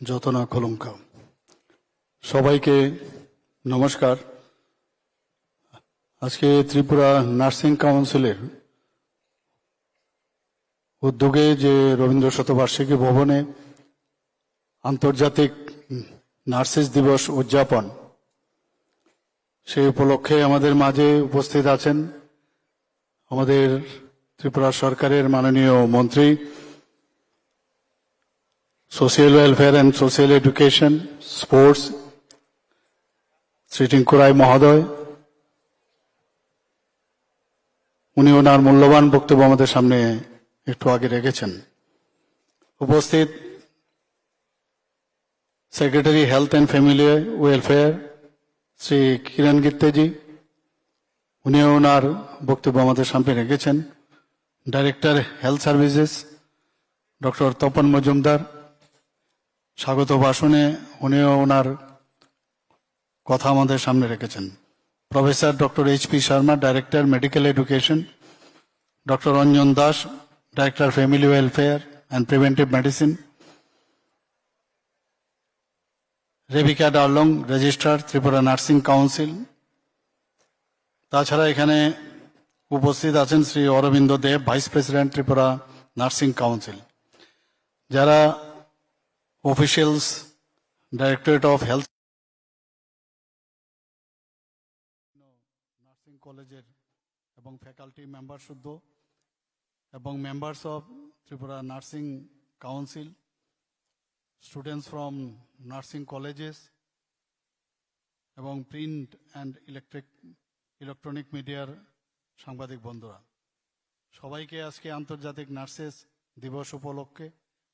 যতনা কলঙ্কা সবাইকে নমস্কার। আজকে ত্রিপুরা নার্সিং কাউন্সিলের উদ্যোগে যে রবীন্দ্র শতবার্ষিকী ভবনে আন্তর্জাতিক নার্সেস দিবস উদযাপন সেই উপলক্ষে আমাদের মাঝে উপস্থিত আছেন আমাদের ত্রিপুরা সরকারের মাননীয় মন্ত্রী social welfare and social education sports Shri Tinku Roy মহোদয় উনি ওনার মূল্যবান বক্তব্য আমাদের সামনে একটু আগে রেখেছেন। উপস্থিত secretary health and family welfare Shri Kiran Gitte ji উনিও ওনার বক্তব্য আমাদের সামনে রেখেছেন। Director health services doctor Tapan Majumdar স্বাগত ভাষণে উনিও ওনার কথা আমাদের সামনে রেখেছেন। Professor doctor H P Sharma, director medical education, doctor Ranjan Das, director family welfare and preventive medicine, Rebika Darlong, registrar, Tripura nursing council. তাছাড়া এখানে উপস্থিত আছেন Shri Arabinda Deb, vice president, Tripura nursing council. যারা officials directorate of health nursing কলেজের এবং faculty member শুদ্ধ এবং members of Tripura nursing council students from nursing colleges এবং প্রিন্ট অ্যান্ড ইলেকট্রিক ইলেকট্রনিক মিডিয়ার সাংবাদিক বন্ধুরা। সবাইকে আজকে আন্তর্জাতিক নার্সেস দিবস উপলক্ষে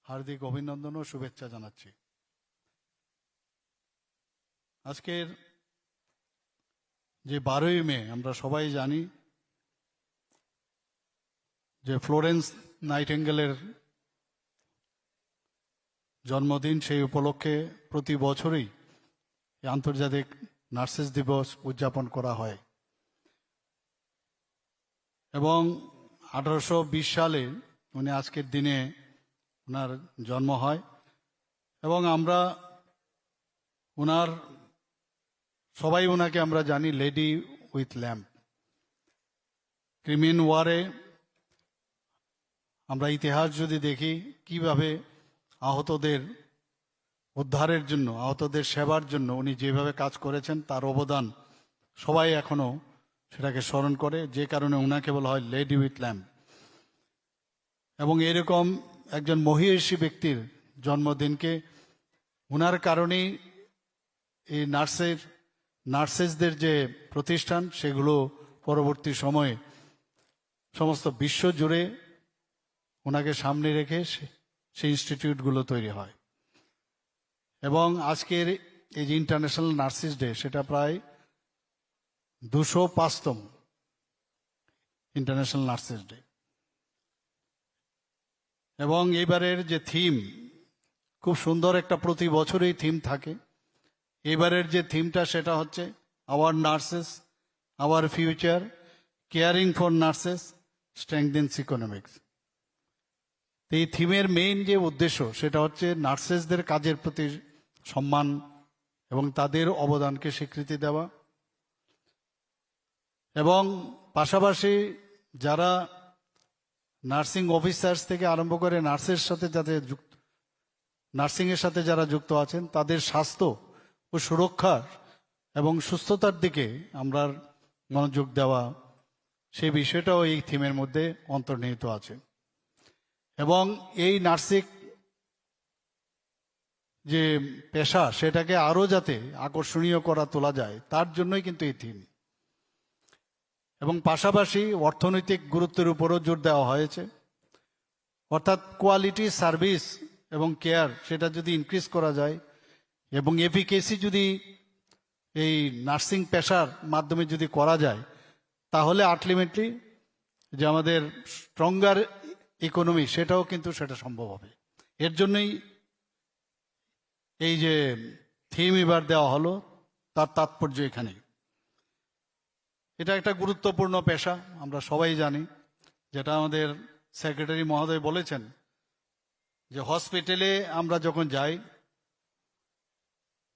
হার্দিক অভিনন্দন ও শুভেচ্ছা জানাচ্ছি। আজকের যে বারোই মে, আমরা সবাই জানি যে ফ্লোরেন্স নাইটেঙ্গেলের জন্মদিন সেই উপলক্ষে প্রতি বছরই আন্তর্জাতিক নার্সেস দিবস উদযাপন করা হয়। এবং আঠারোশো বিশ সালে উনি আজকের দিনে ওনার জন্ম হয় এবং আমরা ওনার, সবাই ওনাকে আমরা জানি লেডি উইথ ল্যাম্প। ক্রিমিন ওয়ারে আমরা ইতিহাস যদি দেখি, কীভাবে আহতদের উদ্ধারের জন্য, আহতদের সেবার জন্য উনি যেভাবে কাজ করেছেন, তার অবদান সবাই এখনও সেটাকে স্মরণ করে, যে কারণে ওনাকে বলা হয় লেডি উইথ ল্যাম্প। এবং এরকম একজন মহিষী ব্যক্তির জন্মদিনকে ওনার কারণেই এই নার্সের, নার্সেসদের যে প্রতিষ্ঠান, সেগুলো পরবর্তী সময়ে সমস্ত বিশ্ব জুড়ে ওনাকে সামনে রেখে সে- সেই ইনস্টিটিউটগুলো তৈরি হয়। এবং আজকের এই যে ইন্টারন্যাশনাল নার্সিস ডে সেটা প্রায় দুশো পাঁচতম ইন্টারন্যাশনাল নার্সিস ডে এবং এবারের যে থিম খুব সুন্দর একটা প্রতি বছরই থিম থাকে। এবারের যে থিমটা সেটা হচ্ছে our nurses our future caring for nurses strengthens economics এই থিমের মেইন যে উদ্দেশ্য, সেটা হচ্ছে নার্সেসদের কাজের প্রতি সম্মান এবং তাদের অবদানকে স্বীকৃতি দেওয়া। এবং পাশাপাশি যারা নার্সিং অফিসার্স থেকে আরম্ভ করে নার্সের সাথে যাতে যুক্ত, নার্সিংয়ের সাথে যারা যুক্ত আছেন, তাদের স্বাস্থ্য ও সুরক্ষার এবং সুস্থতার দিকে আমরা মনোযোগ দেওয়া, সেই বিষয়টাও এই থিমের মধ্যে অন্তর্নিহিত আছে। এবং এই নার্সিং যে পেশা, সেটাকে আরও যাতে আকর্ষণীয় করা তোলা যায়, তার জন্যই কিন্তু এই থিম। এবং পাশাপাশি অর্থনৈতিক গুরুত্বের উপরও জোর দেওয়া হয়েছে। অর্থাৎ কোয়ালিটি সার্ভিস এবং কেয়ার সেটা যদি ইনক্রিজ করা যায় এবং এফিকেসি যদি এই নার্সিং পেশার মাধ্যমে যদি করা যায়, তাহলে আলটিমেটলি যে আমাদের স্ট্রঙ্গার ইকোনমি সেটাও কিন্তু সেটা সম্ভব হবে। এর জন্যই এই যে থিম এবার দেওয়া হলো, তার তাৎপর্য এখানে এটা একটা গুরুত্বপূর্ণ পেশা, আমরা সবাই জানি। যেটা আমাদের সেক্রেটারি মহোদয় বলেছেন যে হসপিটালে আমরা যখন যাই,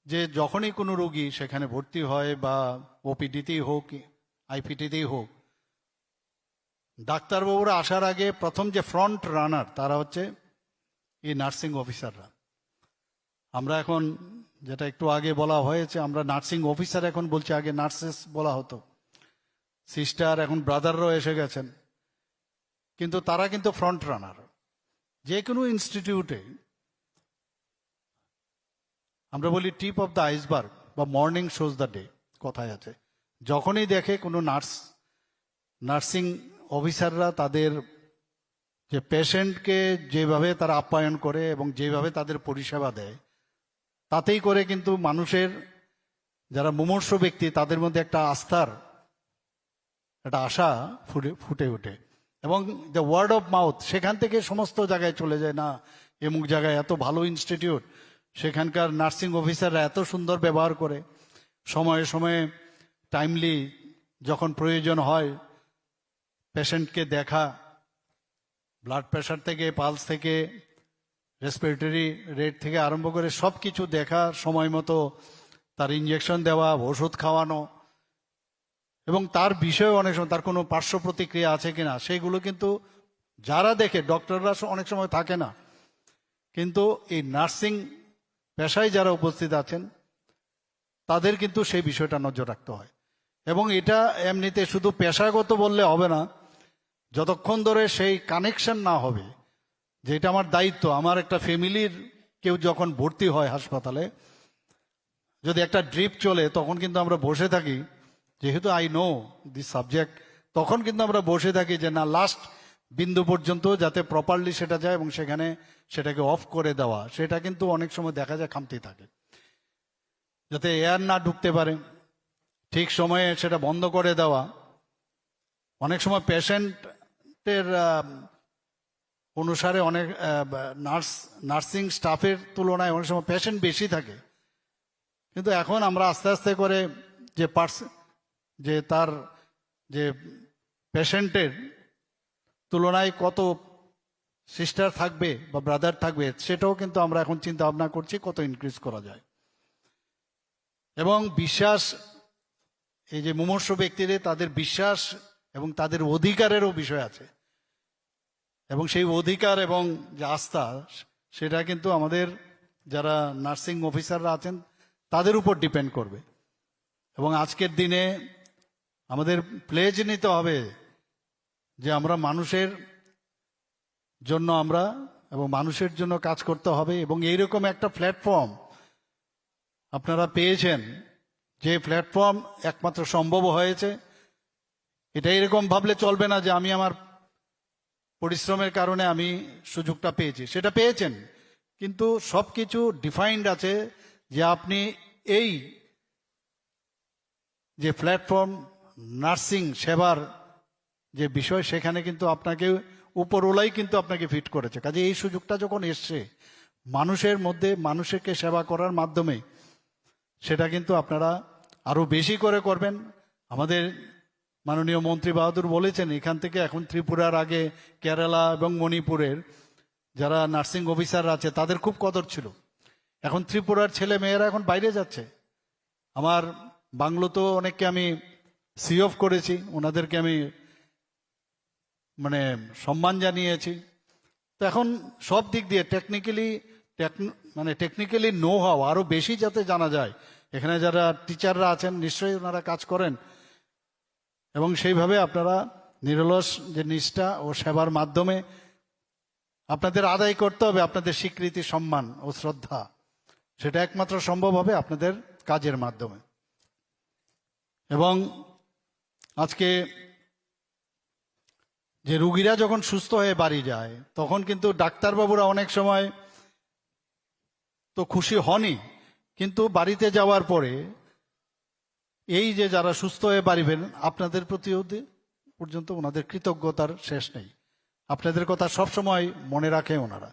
যে যখনই কোনো রোগী সেখানে ভর্তি হয় বা ওপিডিতেই হোক আইপিটিতেই হোক, ডাক্তারবাবুরা আসার আগে প্রথম যে ফ্রন্ট রানার, তারা হচ্ছে এই নার্সিং অফিসাররা। আমরা এখন যেটা একটু আগে বলা হয়েছে, আমরা নার্সিং অফিসার এখন বলছি, আগে নার্সেস বলা হতো। সিস্টার, এখন ব্রাদাররাও এসে গেছেন। কিন্তু তারা কিন্তু ফ্রন্ট রানার যে কোনো ইনস্টিটিউটে আমরা বলি টিপ অফ দ্য আইসবার্গ বা মর্নিং শোজ দ্য ডে কথায় আছে। যখনই দেখে কোনো নার্স, নার্সিং অফিসাররা তাদের যে পেশেন্টকে যেভাবে তারা আপ্যায়ন করে এবং যেভাবে তাদের পরিষেবা দেয়, তাতেই করে কিন্তু মানুষের যারা মুমর্ষ ব্যক্তি তাদের মধ্যে একটা আস্থার একটা আশা ফুটে ফুটে ওঠে। এবং দ্য ওয়ার্ড অফ মাউথ সেখান থেকে সমস্ত জায়গায় চলে যায়, না এমুক জায়গায় এত ভালো ইনস্টিটিউট সেখানকার নার্সিং অফিসাররা এত সুন্দর ব্যবহার করে। সময়ে সময়ে টাইমলি যখন প্রয়োজন হয় পেশেন্টকে দেখা ব্লাড প্রেশার থেকে পালস থেকে রেসপিরেটরি রেট থেকে আরম্ভ করে সব কিছু দেখা সময় মতো তার ইঞ্জেকশন দেওয়া, ওষুধ খাওয়ানো এবং তার বিষয়ে অনেক সময়, তার কোনো পার্শ্ব প্রতিক্রিয়া আছে কিনা, সেগুলো কিন্তু যারা দেখে, ডক্টররা অনেক সময় থাকে না। কিন্তু এই নার্সিং পেশায় যারা উপস্থিত আছেন, তাদের কিন্তু সেই বিষয়টা নজর রাখতে হয়। এবং এটা এমনিতে শুধু পেশাগত বললে হবে না, যতক্ষণ ধরে সেই কানেকশন না হবে, যে এটা আমার দায়িত্ব, আমার একটা ফ্যামিলির কেউ যখন ভর্তি হয় হাসপাতালে, যদি একটা ড্রিপ চলে, তখন কিন্তু আমরা বসে থাকি যেহেতু আই নো দি সাবজেক্ট তখন কিন্তু আমরা বসে থাকি যে না লাস্ট বিন্দু পর্যন্ত যাতে প্রপারলি সেটা যায় এবং সেখানে সেটাকে অফ করে দেওয়া, সেটা কিন্তু অনেক সময় দেখা যায় খামতি থাকে। যাতে এয়ার না ঢুকতে পারে, ঠিক সময়ে সেটা বন্ধ করে দেওয়া, অনেক সময় পেশেন্টের অনুসারে অনেক নার্স নার্সিং স্টাফের তুলনায় অনেক সময় পেশেন্ট বেশি থাকে। কিন্তু এখন আমরা আস্তে আস্তে করে যে পার্স যে তার যে পেশেন্টের তুলনায় কত সিস্টার থাকবে বা ব্রাদার থাকবে সেটাও কিন্তু আমরা এখন চিন্তা ভাবনা করছি কত ইনক্রিজ করা যায়। এবং বিশ্বাস, এই যে মুমর্ষ ব্যক্তিদের তাদের বিশ্বাস এবং তাদের অধিকারেরও বিষয় আছে। এবং সেই অধিকার এবং যে আস্থা, সেটা কিন্তু আমাদের যারা নার্সিং অফিসাররা আছেন, তাদের উপর ডিপেন্ড করবে। এবং আজকের দিনে আমাদের প্লেজ নিতে হবে যে আমরা মানুষের জন্য আমরা এবং মানুষের জন্য কাজ করতে হবে এবং এইরকম একটা প্ল্যাটফর্ম আপনারা পেয়েছেন, যে প্ল্যাটফর্ম একমাত্র সম্ভব হয়েছে। এটা এরকম ভাবলে চলবে না যে আমি আমার পরিশ্রমের কারণে আমি সুযোগটা পেয়েছি। সেটা পেয়েছেন, কিন্তু সব কিছু ডিফাইন্ড আছে যে আপনি এই যে প্ল্যাটফর্ম নার্সিং সেবার যে বিষয়, সেখানে কিন্তু আপনাকে উপরওলাই কিন্তু আপনাকে ফিট করেছে। কাজে এই সুযোগটা যখন এসছে, মানুষের মধ্যে মানুষকে সেবা করার মাধ্যমে, সেটা কিন্তু আপনারা আরও বেশি করে করবেন। আমাদের মাননীয় মন্ত্রী বাহাদুর বলেছেন, এখান থেকে এখন ত্রিপুরার আগে কেরালা এবং মণিপুরের যারা নার্সিং অফিসার আছে, তাদের খুব কদর ছিল। এখন ত্রিপুরার ছেলে মেয়েরা এখন বাইরে যাচ্ছে। আমার বাংলো তো অনেককে আমি সি অফ করেছি, ওনাদেরকে আমি মানে সম্মান জানিয়েছি। তো এখন সব দিক দিয়ে টেকনিক্যালি মানে টেকনিক্যালি নো হাও আরও বেশি যাতে জানা যায়। এখানে যারা টিচাররা আছেন, নিশ্চয়ই ওনারা কাজ করেন। এবং সেইভাবে আপনারা নিরলস যে নিষ্ঠা ও সেবার মাধ্যমে আপনাদের আদায় করতে হবে, আপনাদের স্বীকৃতি, সম্মান ও শ্রদ্ধা। সেটা একমাত্র সম্ভব হবে আপনাদের কাজের মাধ্যমে। এবং আজকে যে রুগীরা যখন সুস্থ হয়ে বাড়ি যায়, তখন কিন্তু ডাক্তারবাবুরা অনেক সময় তো খুশি হনই। কিন্তু বাড়িতে যাওয়ার পরে এই যে যারা সুস্থ হয়ে বাড়ি ফেরেন আপনাদের প্রতি পর্যন্ত ওনাদের কৃতজ্ঞতার শেষ নেই। আপনাদের কথা সব সময় মনে রাখে ওনারা।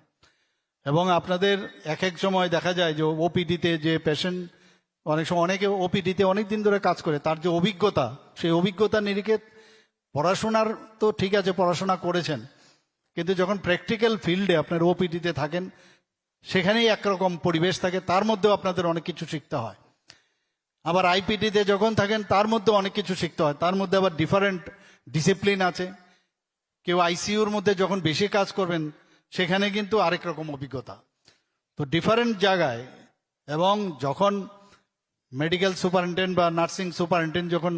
এবং আপনাদের এক এক সময় দেখা যায় যে ওপিডিতে যে পেশেন্ট অনেক সময় অনেকে ওপিডিতে অনেক দিন ধরে কাজ করে, তার যে অভিজ্ঞতা, সেই অভিজ্ঞতা নিরিখে পড়াশোনার তো ঠিক আছে, পড়াশোনা করেছেন, কিন্তু যখন প্র্যাকটিক্যাল ফিল্ডে আপনার ওপিডিতে থাকেন, সেখানেই একরকম পরিবেশ থাকে, তার মধ্যেও আপনাদের অনেক কিছু শিখতে হয়। আবার আইপিটিতে যখন থাকেন, তার মধ্যে অনেক কিছু শিখতে হয়, তার মধ্যে আবার ডিফারেন্ট ডিসিপ্লিন আছে। কেউ আইসিইউর মধ্যে যখন বেশি কাজ করবেন, সেখানে কিন্তু আরেক রকম অভিজ্ঞতা। তো ডিফারেন্ট জায়গায় এবং যখন মেডিকেল সুপারিনটেন্ডেন্ট বা নার্সিং সুপারিনটেন্ডেন্ট যখন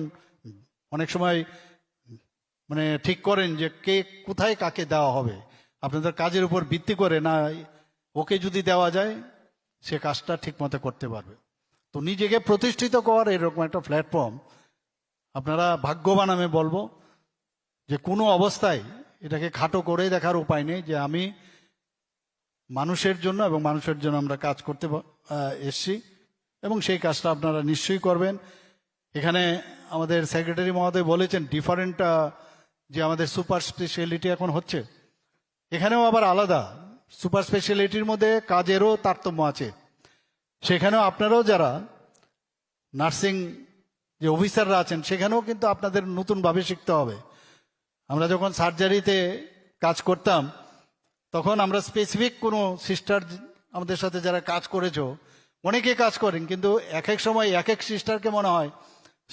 অনেক সময় মানে ঠিক করেন যে কে কোথায় কাকে দেওয়া হবে, আপনাদের কাজের উপর ভিত্তি করে না ওকে যদি দেওয়া যায়, সে কাজটা ঠিক মতো করতে পারবে। তো নিজেকে প্রতিষ্ঠিত করার এরকম একটা প্ল্যাটফর্ম, আপনারা ভাগ্যবান আমি বলব যে কোনো অবস্থায় এটাকে খাটো করে দেখার উপায় নেই যে আমি মানুষের জন্য এবং মানুষের জন্য আমরা কাজ করতে এসছি। এবং সেই কাজটা আপনারা নিশ্চয়ই করবেন। এখানে আমাদের সেক্রেটারি মহোদয় বলেছেন ডিফারেন্ট যে আমাদের সুপার স্পেশালিটি এখন হচ্ছে। এখানেও আবার আলাদা। সুপার স্পেশালিটির মধ্যে কাজেরও তারতম্য আছে। সেখানেও আপনারাও যারা নার্সিং যে অফিসাররা আছেন, সেখানেও কিন্তু আপনাদের নতুনভাবে শিখতে হবে। আমরা যখন সার্জারিতে কাজ করতাম, তখন আমরা স্পেসিফিক কোনো সিস্টার আমাদের সাথে যারা কাজ করেছ অনেকে কাজ করেন, কিন্তু এক এক সময় এক এক সিস্টারকে মনে হয়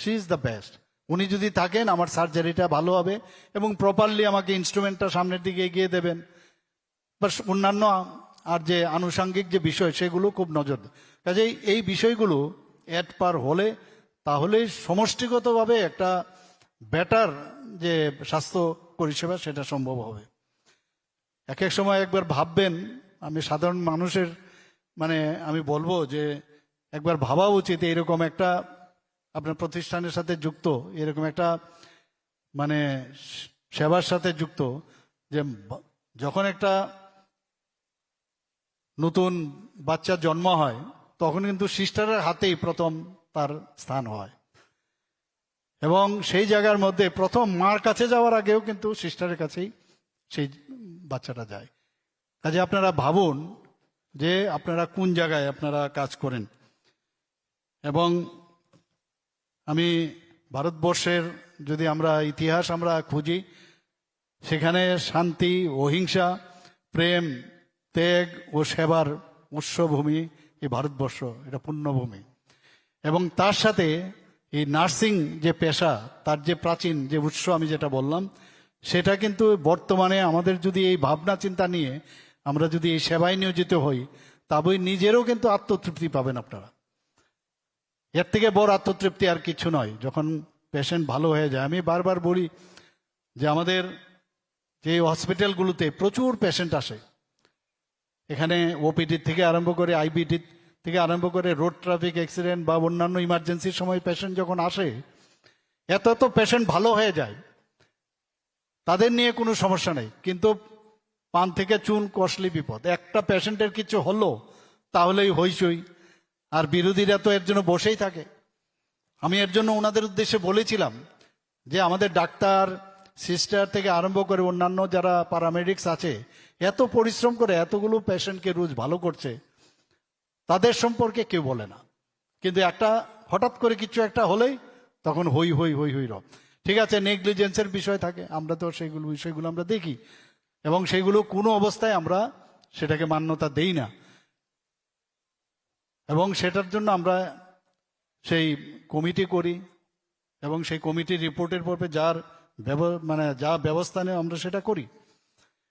শি ইজ দ্য বেস্ট উনি যদি থাকেন, আমার সার্জারিটা ভালো হবে এবং প্রপারলি আমাকে ইনস্ট্রুমেন্টটা সামনের দিকে এগিয়ে দেবেন। বা অন্যান্য আর যে আনুষাঙ্গিক যে বিষয়, সেগুলো খুব নজর কাজেই এই বিষয়গুলো অ্যাড পার হলে তাহলে সমষ্টিগতভাবে একটা বেটার যে স্বাস্থ্য পরিষেবা, সেটা সম্ভব হবে। এক এক সময় একবার ভাববেন, আমি সাধারণ মানুষের মানে আমি বলব যে একবার ভাবা উচিত এরকম একটা আপনার প্রতিষ্ঠানের সাথে যুক্ত, এরকম একটা মানে সেবার সাথে যুক্ত যে যখন একটা নতুন বাচ্চার জন্ম হয়, তখন কিন্তু সিস্টারের হাতেই প্রথম তার স্থান হয়। এবং সেই জায়গার মধ্যে প্রথম মার কাছে যাওয়ার আগেও কিন্তু সিস্টারের কাছেই সেই বাচ্চাটা যায়। কাজে আপনারা ভাবুন যে আপনারা কোন জায়গায় আপনারা কাজ করেন। এবং আমি ভারতবর্ষের যদি আমরা ইতিহাস আমরা খুঁজি, সেখানে শান্তি, অহিংসা, প্রেম, ত্যাগ ও সেবার উৎসভূমি এই ভারতবর্ষ, এটা পুণ্যভূমি এবং তার সাথে এই নার্সিং যে পেশা, তার যে প্রাচীন যে উৎস আমি যেটা বললাম, সেটা কিন্তু বর্তমানে আমাদের যদি এই ভাবনা চিন্তা নিয়ে আমরা যদি এই সেবায় নিয়োজিত হই, তবেই নিজেরও কিন্তু আত্মতৃপ্তি পাবেন আপনারা। এর থেকে বড় আত্মতৃপ্তি আর কিছু নয়। যখন পেশেন্ট ভালো হয়ে যায়, আমি বারবার বলি যে আমাদের যে হসপিটালগুলোতে প্রচুর পেশেন্ট আসে, এখানে ওপিডি থেকে আরম্ভ করে আইবিডি থেকে আরম্ভ করে রোড ট্রাফিক অ্যাক্সিডেন্ট বা অন্যান্য ইমার্জেন্সির সময় পেশেন্ট যখন আসে, এত তো পেশেন্ট ভালো হয়ে যায়, তাদের নিয়ে কোনো সমস্যা নেই। কিন্তু পান থেকে চুন কষলি বিপদ। একটা পেশেন্টের কিছু হলো, তাহলেই হইচই। আর বিরোধীরা তো এর জন্য বসেই থাকে। আমি এর জন্য ওনাদের উদ্দেশ্যে বলেছিলাম যে আমাদের ডাক্তার, সিস্টার থেকে আরম্ভ করে অন্যান্য যারা প্যারামেডিক্স আছে, এত পরিশ্রম করে এতগুলো পেশেন্টকে রোজ ভালো করছে, তাদের সম্পর্কে কেউ বলে না। কিন্তু একটা, হঠাৎ করে কিছু একটা হলেই তখন হই হই হই হই রব। ঠিক আছে, নেগলিজেন্সের বিষয় থাকে, আমরা তো সেইগুলো বিষয়গুলো আমরা দেখি। এবং সেইগুলো কোনো অবস্থায় আমরা সেটাকে মান্যতা দেই না। এবং সেটার জন্য আমরা সেই কমিটি করি এবং সেই কমিটির রিপোর্টের পরে যার মানে যা ব্যবস্থা নেই আমরা সেটা করি।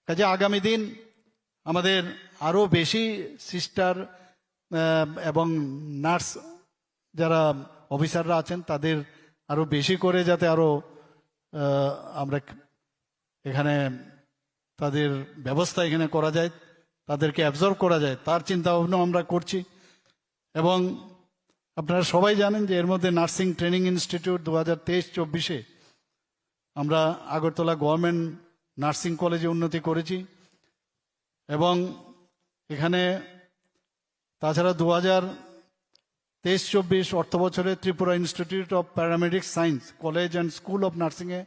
কাজে আগামী দিন আমাদের আরও বেশি সিস্টার এবং নার্স যারা অফিসাররা আছেন তাদের আরও বেশি করে যাতে আরও আমরা এখানে তাদের ব্যবস্থা এখানে করা যায়, তাদেরকে অ্যাবজর্ব করা যায়, তার চিন্তা ভাবনা আমরা করছি। এবং আপনারা সবাই জানেন যে এর মধ্যে নার্সিং ট্রেনিং ইনস্টিটিউট দু হাজার তেইশ চব্বিশে আমরা আগরতলা গভর্নমেন্ট নার্সিং কলেজে উন্নতি করেছি। এবং এখানে তাছাড়া দু হাজার তেইশ চব্বিশ অর্থ বছরে Tripura institute of paramedic science college and school of নার্সিংয়ে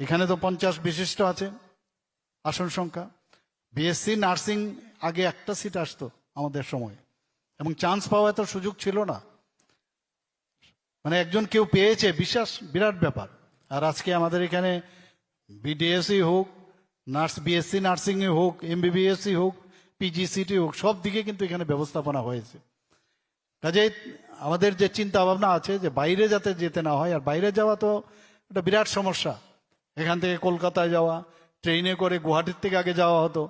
এখানে তো পঞ্চাশ বিশিষ্ট আছে। আসন সংখ্যা। বিএসসি নার্সিং আগে একটা সিট আসতো আমাদের সময়। এবং চান্স পাওয়া এত সুযোগ ছিল না। মানে একজন কেউ পেয়েছে, বিশ্বাস বিরাট ব্যাপার। আর আজকে আমাদের এখানে বিডিএসসি হোক, নার্স বিএসসি নার্সিংয়ে হোক এমবিবিএসসি হোক পিজিসিটি হোক, সব দিকে কিন্তু এখানে ব্যবস্থাপনা হয়েছে। কাজেই আমাদের যে চিন্তা ভাবনা আছে যে বাইরে যাতে যেতে না হয়, আর বাইরে যাওয়া তো একটা বিরাট সমস্যা। এখান থেকে কলকাতায় যাওয়া ট্রেনে করে গুয়াহাটির থেকে আগে যাওয়া হতো।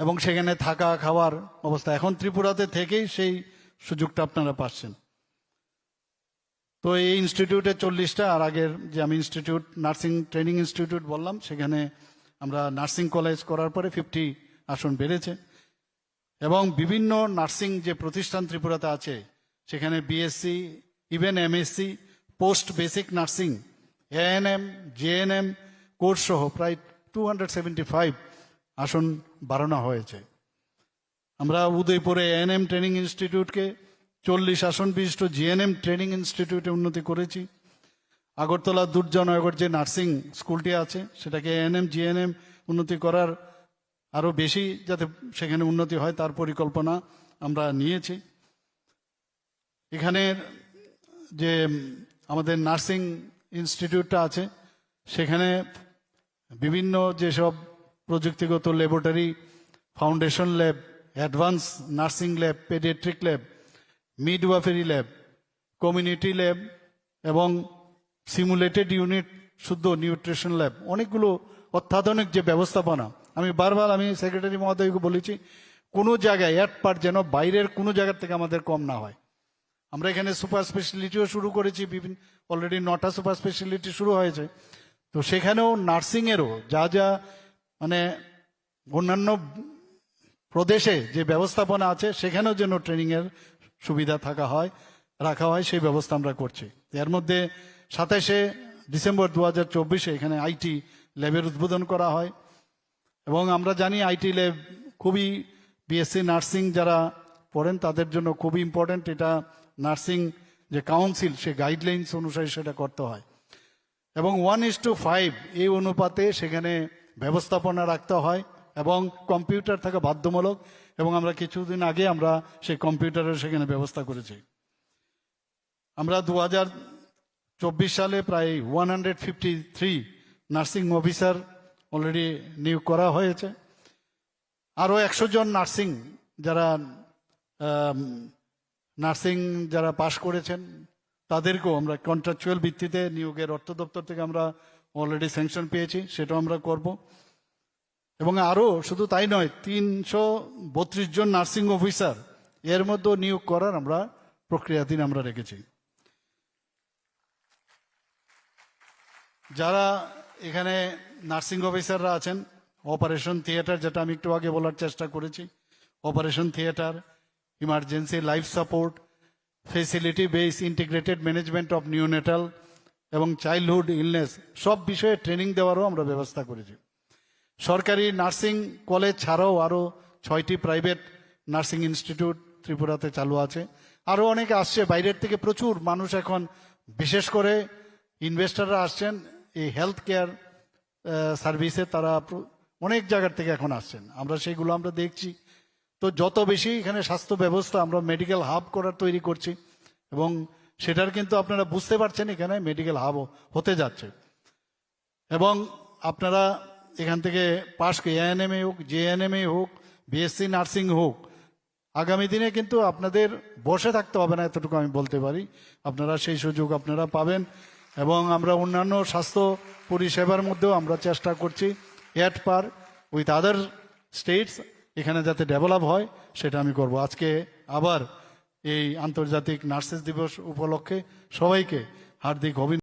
এবং সেখানে থাকা, খাওয়ার অবস্থা। এখন ত্রিপুরাতে থেকেই সেই সুযোগটা আপনারা পাচ্ছেন। তো এই ইনস্টিটিউটে চল্লিশটা, আর আগের যে আমি ইনস্টিটিউট, নার্সিং, ট্রেনিং ইনস্টিটিউট বললাম, সেখানে আমরা নার্সিং কলেজ করার পরে ফিফটি আসন বেড়েছে। এবং বিভিন্ন নার্সিং যে প্রতিষ্ঠান ত্রিপুরাতে আছে, সেখানে BSc even MSc post basic nursing ANM JNM course সহ প্রায় টু হান্ড্রেড সেভেন্টি ফাইভ আসন বাড়ানো হয়েছে। আমরা উদয়পুরে এএনএম ট্রেনিং ইনস্টিটিউটকে চল্লিশ আসন বিশিষ্ট জিএনএম ট্রেনিং ইনস্টিটিউটে উন্নতি করেছি। আগরতলা দুর্জনগর যে নার্সিং স্কুলটি আছে, সেটাকে এএনএম জিএনএম উন্নতি করার আরও বেশি যাতে সেখানে উন্নতি হয় তার পরিকল্পনা আমরা নিয়েছি। এখানের যে আমাদের নার্সিং ইনস্টিটিউটটা আছে, সেখানে বিভিন্ন যেসব প্রযুক্তিগত laboratory, foundation lab, advance nursing lab, paediatric lab, midwifery lab, community lab এবং সিমুলেটেড ইউনিট শুদ্ধ নিউট্রিশন ল্যাব, অনেকগুলো অত্যাধুনিক যে ব্যবস্থাপনা। আমি বারবার আমি সেক্রেটারি মহোদয়কে বলেছি, কোনো জায়গায় এক পার যেন বাইরের কোনো জায়গার থেকে আমাদের কম না হয়। আমরা এখানে সুপার স্পেশালিটিও শুরু করেছি, বিভিন্ন, অলরেডি নটা সুপার স্পেশালিটি শুরু হয়েছে। তো সেখানেও নার্সিংয়েরও যা যা মানে অন্যান্য প্রদেশে যে ব্যবস্থাপনা আছে, সেখানেও যেন ট্রেনিংয়ের সুবিধা থাকা হয়, রাখা হয়, সেই ব্যবস্থা আমরা করছি। এর মধ্যে সাতাশে ডিসেম্বর দু হাজার চব্বিশে এখানে আইটি ল্যাবের উদ্বোধন করা হয়। এবং আমরা জানি আইটি ল্যাব খুবই বিএসসি নার্সিং যারা পড়েন, তাদের জন্য খুবই ইম্পর্ট্যান্ট এটা নার্সিং যে কাউন্সিল সে গাইডলাইন্স অনুসারে সেটা করতে হয়। এবং ওয়ান ইস টু ফাইভ এই অনুপাতে সেখানে ব্যবস্থাপনা রাখতে হয় এবং কম্পিউটার থাকা বাধ্যমূলক এবং আমরা কিছুদিন আগে আমরা সেই কম্পিউটারের সেখানে ব্যবস্থা করেছি। আমরা দু চব্বিশ সালে প্রায় one hundred fifty three nursing officer already নিয়োগ করা হয়েছে। আরও একশো জন নার্সিং যারা নার্সিং যারা পাশ করেছেন তাদেরকেও আমরা কন্ট্রাকচুয়াল ভিত্তিতে নিয়োগের অর্থ দপ্তর থেকে আমরা অলরেডি স্যাংশন পেয়েছি, সেটাও আমরা করব। এবং আরও শুধু তাই নয়, তিনশো বত্রিশ জন নার্সিং অফিসার এর মধ্যে নিয়োগ করার আমরা প্রক্রিয়াধীন আমরা রেখেছি। যারা এখানে নার্সিং অফিসাররা আছেন অপারেশন থিয়েটার যেটা আমি একটু আগে বলার চেষ্টা করেছি operation theatre emergency life support facility based integrated management of neonatal এবং চাইল্ডহুড ইলনেস সব বিষয়ে ট্রেনিং দেওয়ারও আমরা ব্যবস্থা করেছি। সরকারি নার্সিং কলেজ ছাড়াও আরও ছয়টি প্রাইভেট নার্সিং ইনস্টিটিউট ত্রিপুরাতে চালু আছে। আরও অনেকে আসছে, বাইরের থেকে প্রচুর মানুষ এখন, বিশেষ করে ইনভেস্টররা আসছেন, এই হেলথ কেয়ার সার্ভিসে তারা অনেক জায়গার থেকে এখন আসছেন। আমরা সেইগুলো আমরা দেখছি। তো যত বেশি এখানে স্বাস্থ্য ব্যবস্থা আমরা মেডিকেল হাব করার তৈরি করছি, এবং সেটার কিন্তু আপনারা বুঝতে পারছেন এখানে মেডিকেল হাবও হতে যাচ্ছে। এবং আপনারা এখান থেকে পাশ এএনএম এ হোক জেএনএম এ হোক বিএসসি নার্সিং হোক, আগামী দিনে কিন্তু আপনাদের বসে থাকতে হবে না, এতটুকু আমি বলতে পারি। আপনারা সেই সুযোগ আপনারা পাবেন, এবং আমরা অন্যান্য স্বাস্থ্য পরিষেবার মধ্যেও আমরা চেষ্টা করছি এট পার উইথ আদার স্টেটস এখানে যাতে ডেভেলপ হয়, সেটা আমি করব। আজকে আবার এই আন্তর্জাতিক নার্সেস দিবস উপলক্ষে সবাইকে হার্দিক অভিনন্দন।